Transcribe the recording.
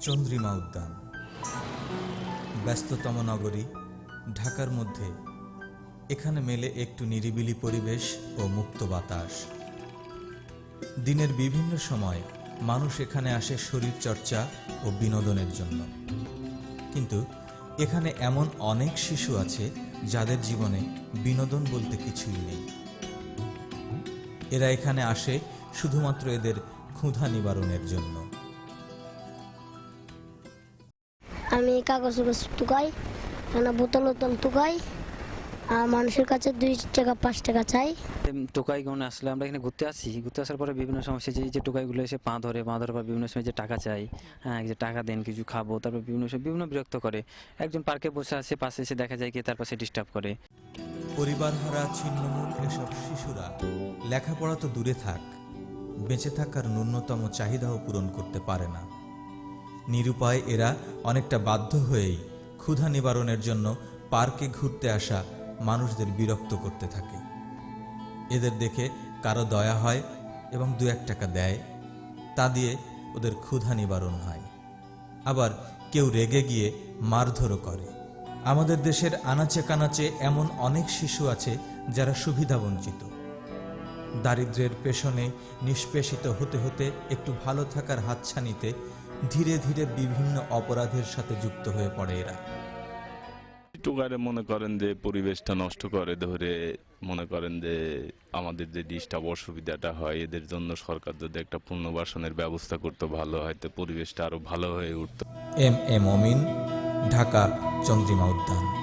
চন্দ্রিমা উদ্যান। ব্যস্ততম নগরী, ঢাকার মধ্যে। এখানে মেলে একটু নিরিবিলি পরিবেশ ও মুক্ত বাতাস। দিনের বিভিন্ন সময় মানুষ এখানে আসে শরীর চর্চা ও বিনোদনের জন্য। কিন্তু এখানে এমন অনেক শিশু আছে যাদের জীবনে বিনোদন বলতে কিছুই নেই। এরা এখানে আসে শুধুমাত্র এদের ক্ষুধা নিবারণের জন্য। আমি কাগজ কাগজ টুকাই না বোতল বোতল টুকাই আর মানুষের কাছে দুই টাকা পাঁচ টাকা চাই। টোকাই গনে আসলে আমরা এখানে ঘুরতে আসি। ঘুরতে আসার পরে বিভিন্ন সমস্যা যে এই যে টোকাইগুলো এসে পা ধরে পা ধরে বা বিভিন্ন সময় যে টাকা চাই হ্যাঁ যে টাকা দেন কিছু খাব তারপর বিভিন্ন সময় বিভিন্ন বিরক্ত করে। একজন পার্কে বসে আছে পাশে এসে দেখা যায় কি তার পাশে ডিস্টার্ব করে। পরিবার হারা ছিন্নমূল এসব শিশুরা। লেখাপড়া তো দূরে থাক। বেঁচে থাকার ন্যূনতম চাহিদাও পূরণ করতে পারে না। নিরুপায় এরা অনেকটা বাধ্য হয়েই ক্ষুধা নিবারণের জন্য পার্কে ঘুরতে আসা মানুষদের বিরক্ত করতে থাকে। এদের দেখে কারও দয়া হয় এবং দু এক টাকা দেয়, তা দিয়ে ওদের ক্ষুধা নিবারণ হয়। আবার কেউ রেগে গিয়ে মারধরও করে। আমাদের দেশের আনাচে কানাচে এমন অনেক শিশু আছে যারা সুবিধাবঞ্চিত দারিদ্র্যের পেছনে নিষ্পেষিত হতে হতে একটু ভালো থাকার হাতছানিতে ধীরে ধীরে বিভিন্ন অপরাধের সাথে যুক্ত হয়ে পড়ে এরা। টুকারে মনে করেন যে পরিবেশটা নষ্ট করে ধরে মনে করেন যে আমাদের যে ডিস্টার্ব অসুবিধাটা হয় এদের জন্য সরকার যদি একটা পুনর্বাসনের ব্যবস্থা করতো ভালো হয় তো পরিবেশটা আরও ভালো হয়ে উঠত। এম এম অমিন ঢাকা চন্দ্রিমা উদ্যান।